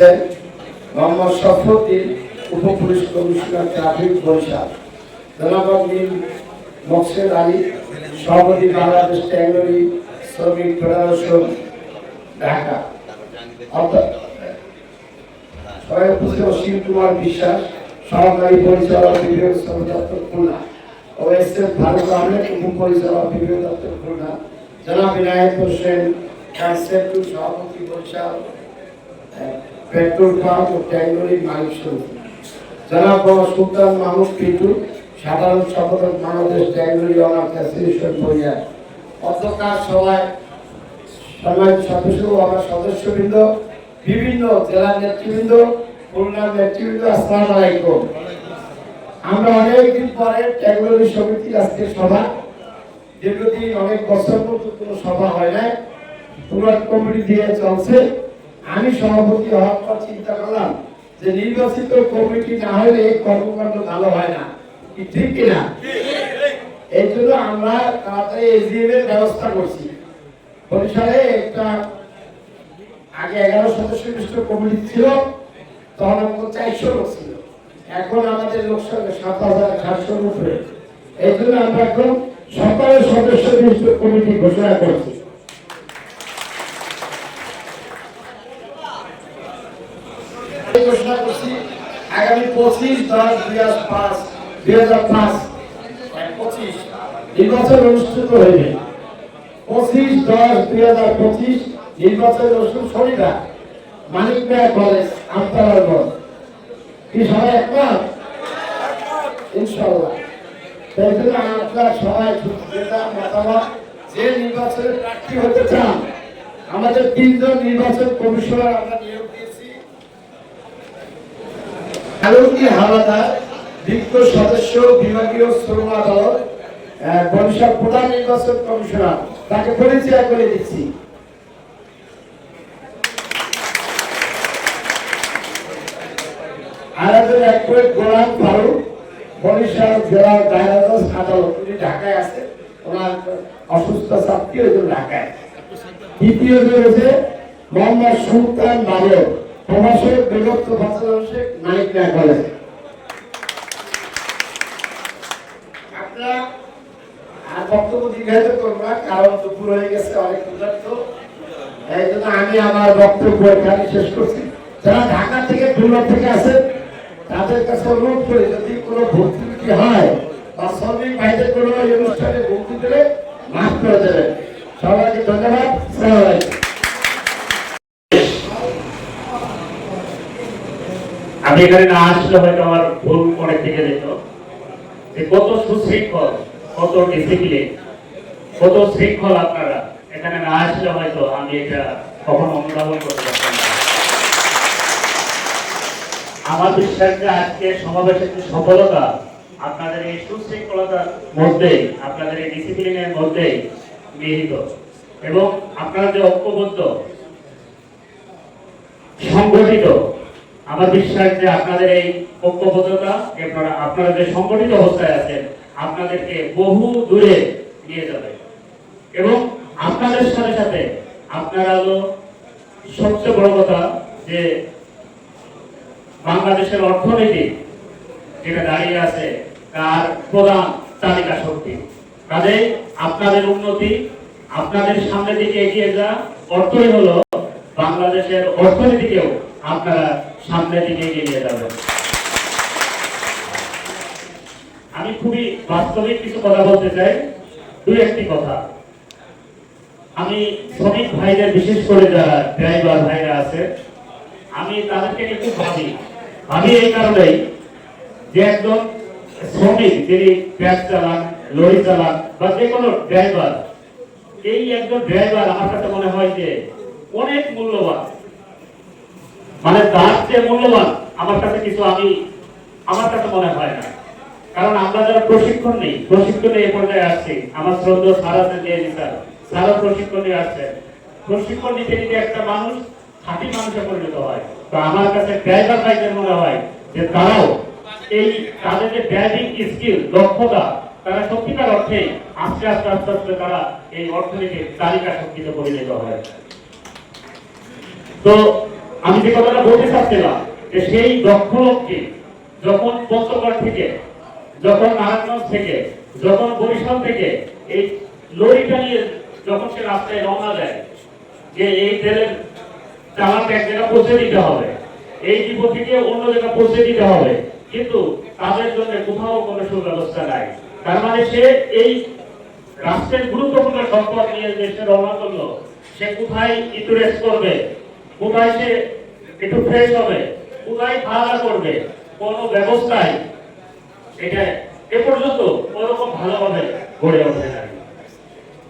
রয়েছেন মোহাম্মদ শফরুদ্দিন উপপুলিশ commissioner traffic Barishal. জনাব মির মকসেদ আলী, সভাপতি বাংলাদেশ ট্যাঙ্গরি শ্রমিক ফেডারেশন, ঢাকা। অর্থাৎ কুমার বিশ্বাস, সহকারী পরিচালক বিভাগ শ্রম দপ্তর খুলনা ও এস এফ ফারুক আহমেদ, উপপরিচালক বিভাগ দপ্তর খুলনা। জনাব বিনায়ক হোসেন সভাপতি বরিশাল পেট্রোল পাম্প ও ট্যাঙ্গরি মালিক সমিতি জনাব সুলতান মাহমুদ পিটু সাধারণ সম্পাদক Bangladesh tank lorry owners association বরিয়া অধ্যকার সভায় সম্মানিত সদস্য আমার সদস্যবৃন্দ, বিভিন্ন জেলার নেতৃবৃন্দ খুলনার নেতৃবৃন্দ, আসসালামু আলাইকুম। আমরা অনেকদিন পরে ট্যাঙ্গরি সমিতির আজকে সভা। দীর্ঘদিন অনেক বছর পর্যন্ত কোনো সভা হয় নাই। পুরো কমিটি দিয়ে চলছে। আমি সভাপতি হওয়ার পর চিন্তা করলাম যে নির্বাচিত কমিটি না হলে কর্মকাণ্ড ভালো হয় না। ঠিক কিনা? এই জন্য আমরা তাড়াতাড়ি ব্যবস্থা করছি। বরিশালে একটা আগে এগারো সদস্য বিশিষ্ট কমিটি ছিল, তখন আমাদের চারশো লোক ছিল। এখন আমাদের লোক সাত হাজার সাতশোর এই জন্য আমরা এখন সকলের সদস্য বিশিষ্ট কমিটি ঘোষণা করছি এই ঘোষণা করছি, আগামী পঁচিশ দশ দুই হাজার পাঁচ, দুই হাজার পাঁচ পঁচিশ নির্বাচন অনুষ্ঠিত হইবে। পঁচিশ দশ দুই হাজার পঁচিশ নির্বাচন অনুষ্ঠিত শনিবার মানিক মেয়া কলেজ, আমতলার গড় কি সবাই একমত? ইনশাল্লাহ আপনারা সবাই মতামত, যে নির্বাচনে প্রার্থী হতে চান, আমাদের তিনজন নির্বাচন কমিশনার আমরা নিয়োগ আলোকি হাওলাদার বিজ্ঞ সদস্য, বিভাগীয় শ্রম আদালত বরিশাল প্রধান নির্বাচন কমিশনার। তাকে পরিচয় করে দিচ্ছি। অ্যাডভোকেট গোলাম ফারুক, বরিশাল জেলা আদালত। উনি ঢাকায় আছে। ওনার অসুস্থ ঢাকায়। দ্বিতীয় রয়েছে মোহাম্মদ সুলতান এই জন্য আমি আমার বক্তব্য এখানে শেষ করছি। যারা ঢাকা থেকে খুলনা থেকে আসেন, তাদের কাছে অনুরোধ করি, যদি কোনো ভর্তি হয় বা শ্রমিক ভাইদের কোনো অনুষ্ঠানে ভর্তি দিলে মাফ করে দেবেন। এখানে না আসলে হয়তো আমার ভুল অনেক থেকে যেত। যে কত সুশৃঙ্খল, কত ডিসিপ্লিন কত শৃঙ্খল আপনারা। এখানে না আসলে হয়তো আমি এটা কখনো অনুধাবন করতে পারতাম না। আমার বিশ্বাস যে আজকে সমাবেশের যে সফলতা, আপনাদের এই সুশৃঙ্খলতার মধ্যে, আপনাদের এই ডিসিপ্লিনের মধ্যে নিহিত। এবং আপনারা যে ঐক্যবদ্ধ, সংগঠিত আমার বিশ্বাস যে আপনাদের এই ঐক্যবদ্ধতা আপনারা আপনারা যে সংগঠিত অবস্থায় আছেন, আপনাদেরকে বহু দূরে নিয়ে যাবে। এবং আপনাদের সাথে সাথে আপনারা হলো সবচেয়ে বড় কথা যে বাংলাদেশের অর্থনীতি যেটা দাঁড়িয়ে আছে, তার প্রধান চালিকা শক্তি। কাজেই আপনাদের উন্নতি, আপনাদের সামনের দিকে এগিয়ে যা অর্থই হলো বাংলাদেশের অর্থনীতিকেও আপনারা সামনের দিকে এগিয়ে নিয়ে যাবেন। আমি খুবই বাস্তবিক কিছু কথা বলতে চাই। দুই একটি কথা। আমি শ্রমিক ভাইদের, বিশেষ করে যারা ড্রাইভার ভাইরা আছে, আমি তাদেরকে খুব ভাবি। ভাবি এই কারণেই যে একজন শ্রমিক যিনি ব্যাগ চালান, লরি চালান বা যে কোনো ড্রাইভার, এই একজন ড্রাইভার আমার কাছে মনে হয় যে অনেক মূল্যবান। মানে তার যে মূল্যবান, আমার কাছে কিছু আমি, আমার কাছে মনে হয় না। কারণ আমরা যারা প্রশিক্ষণ নেই, প্রশিক্ষণে এই পর্যায়ে আসছি। আমার শ্রদ্ধা সারা দিয়ে স্যার। সারা প্রশিক্ষণ নিয়ে আসছে। প্রশিক্ষণ নিতে নিতে একটা মানুষ খাঁটি মানুষে পরিণত হয়। তো আমার কাছে ড্রাইভার ভাইদের মনে হয় যে তারাও এই তাদের যে ড্রাইভিং স্কিল দক্ষতা, তারা সত্যিকার অর্থে আস্তে আস্তে আস্তে আস্তে তারা এই অর্থনীতির তালিকা শক্তিতে পরিণত হয়। তো আমি যে কথাটা বলতে চাচ্ছিলাম যে সেই দক্ষ লোকটি যখন পঞ্চগড় থেকে, যখন নারায়ণগঞ্জ থেকে, যখন বরিশাল থেকে এই লরিটা নিয়ে যখন সে রাস্তায় রওনা দেয়, যে এই তেলের চালানটা এক জায়গায় পৌঁছে দিতে হবে, এই ডিপোটিকে অন্য জায়গায় পৌঁছে দিতে হবে, কিন্তু তাদের জন্য কোথাও কোনো সুব্যবস্থা নাই। তার মানে সে এই রাষ্ট্রের গুরুত্বপূর্ণ সম্পদ নিয়ে দেশে রওনা করল, সে কোথায় একটু রেস্ট করবে? কোথায় সে একটু ফ্রেশ হবে। কোথায় খাওয়া করবে। কোনো ব্যবস্থায় এটা এ পর্যন্ত ওরকম ভালোভাবে গড়ে ওঠে না।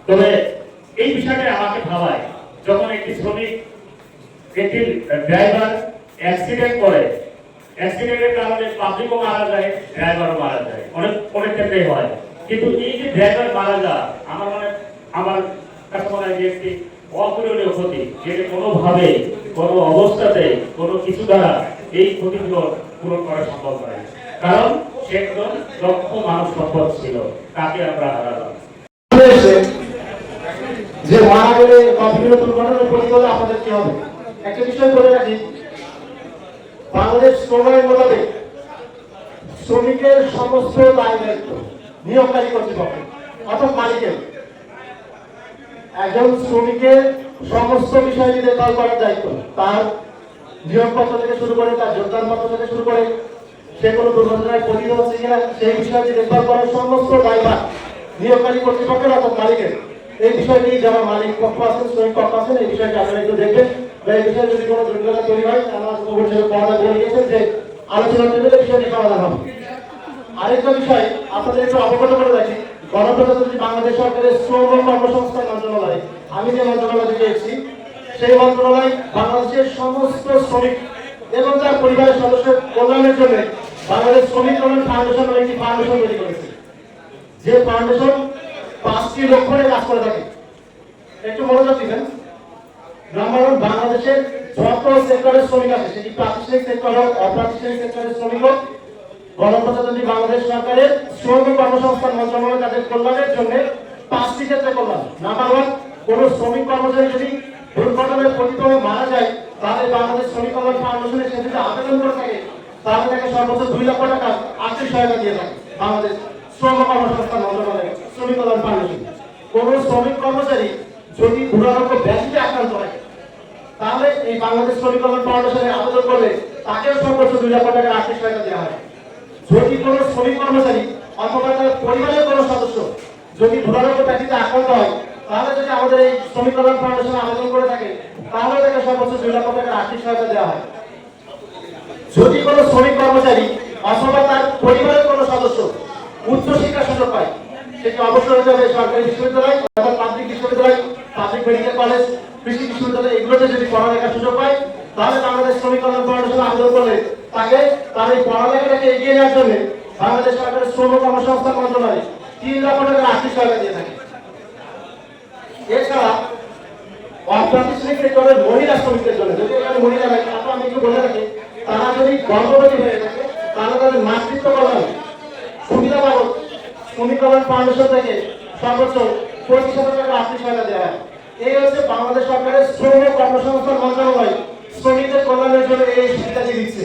তবে এই বিষয়টা আমাকে ভাবায়, যখন একটি শ্রমিক, একটি ড্রাইভার অ্যাক্সিডেন্ট করে অ্যাক্সিডেন্টের কারণে পাবলিকও মারা যায় ড্রাইভারও মারা যায়। অনেক অনেক ক্ষেত্রেই হয়। কিন্তু এই যে ড্রাইভার মারা যায় আমার মনে, আমার কাছে মনে হয় যে একটি অপূরণীয় ক্ষতি, যেটা কোনোভাবে কোনো অবস্থাতে কোনো কিছু দ্বারা এই ক্ষতিগুলো পূরণ করা সম্ভব নয়। কারণ সে একজন দক্ষ মানব সম্পদ ছিল, তাকে আমরা হারালাম। যে মারা গেলে বা বিভিন্ন দুর্ঘটনার প্রতিবাদে আপনাদের কি হবে? একটা বিষয় বলে রাখি, বাংলাদেশ শ্রমের মোতাবেক শ্রমিকের সমস্ত দায় দায়িত্ব নিয়োগকারী কর্তৃপক্ষ অর্থাৎ মালিকের। একজন শ্রমিকের সমস্ত বিষয় দেখভাল করার দায়িত্ব। তার নিয়োগপত্র থেকে শুরু করে, তার যোগদান পত্র থেকে শুরু করে, সে কোনো দুর্ঘটনায় পতিত হচ্ছে কিনা, সেই বিষয়টি দেখভাল করার সমস্ত দায়ভার নিয়োগকারী কর্তৃপক্ষের অর্থাৎ মালিকের। এই বিষয়টি যারা মালিক পক্ষ আছেন শ্রমিক পক্ষ আছেন, এই বিষয়টি আপনারা একটু দেখবেন। বা এই বিষয়ে যদি কোনো দুর্ঘটনা তৈরি হয় খবর ছিল পর্দা বলে যে আলোচনা টেবিলে বিষয়টি সমাধান হবে। আরেকটা বিষয়, আপনাদের একটু অবগত করে রাখি, গণপ্রজাতন্ত্রী বাংলাদেশ সরকারের শ্রম ও কর্মসংস্থান মন্ত্রণালয়। আমি যে মন্ত্রণালয় থেকে এসেছি, সেই মন্ত্রণালয় বাংলাদেশের সমস্ত শ্রমিক এবং তার পরিবারের সদস্যের কল্যাণের জন্য বাংলাদেশ শ্রমিক কল্যাণ ফাউন্ডেশন নামে একটি ফাউন্ডেশন তৈরি করেছে। যে ফাউন্ডেশন পাঁচটি লক্ষ্য কাজ করে থাকে। একটু মনোযোগ দিবেন। নাম্বার ওয়ান বাংলাদেশের যত সেক্টরের শ্রমিক আছে, সেটি প্রাতিষ্ঠানিক সেক্টর হোক, অপ্রাতিষ্ঠানিক সেক্টরের শ্রমিক হোক গণপ্রজাতন্ত্রী বাংলাদেশ সরকারের শ্রম ও কর্মসংস্থান মন্ত্রণালয় তাদের কল্যাণের জন্য পাঁচটি ক্ষেত্রে কল্যাণ নাম্বার ওয়ান কোন শ্রমিক কর্মচারী যদি দুর্ঘটনায় হয়ে মারা যায়, তাহলে বাংলাদেশ শ্রমিক কল্যাণ ফাউন্ডেশনের সে আবেদন করে থাকে। তাহলে তাকে সর্বোচ্চ দুই লক্ষ টাকা আর্থিক সহায়তা দিয়ে থাকে বাংলাদেশ শ্রম ও কর্মসংস্থান মন্ত্রণালয় শ্রমিক কল্যাণ ফাউন্ডেশন। কোন শ্রমিক কর্মচারী যদি দুরারোগ্য ব্যাধিতে আক্রান্ত হয়, তাহলে এই বাংলাদেশ শ্রমিক কল্যাণ ফাউন্ডেশনে আবেদন করলে তাকেও সর্বোচ্চ দুই লক্ষ টাকার আর্থিক সহায়তা দেওয়া হয়। যদি কোনো শ্রমিক কর্মচারী অথবা তার পরিবারের কোনো সদস্য যদি দুরারোগ্য ব্যাধিতে আক্রান্ত হয়, তাহলে যদি আমাদের এই শ্রমিক কল্যাণ ফাউন্ডেশনে আবেদন করে থাকে, তাহলে তাকে সর্বোচ্চ দুই লক্ষ টাকার আর্থিক সহায়তা দেওয়া হয়। যদি কোনো শ্রমিক কর্মচারী অথবা তার পরিবারের কোনো সদস্য উচ্চ শিক্ষার সুযোগ পায় সেটি অবশ্যই হতে হবে সরকারি বিশ্ববিদ্যালয় অথবা পাবলিক বিশ্ববিদ্যালয় পাবলিক মেডিকেল কলেজ কৃষি বিশ্ববিদ্যালয়, এগুলোতে যদি পড়ালেখার সুযোগ পায়, তাহলে বাংলাদেশ শ্রমিক কল্যাণ ফাউন্ডেশন আবেদন করলে তাকে তার এই পড়ালেখাটাকে এগিয়ে নেওয়ার জন্য বাংলাদেশ সরকারের শ্রম কর্মসংস্থান মন্ত্রণালয় তিন লক্ষ টাকার আর্থিক সহায়তা দিয়ে থাকে। এছাড়া শ্রমিক কল্যাণ ফাউন্ডেশন হয়। এই হচ্ছে বাংলাদেশ সরকারের শ্রম কর্মসংস্থান মন্ত্রণালয় শ্রমিকদের কল্যাণের জন্য এই সুবিধাটি দিচ্ছে।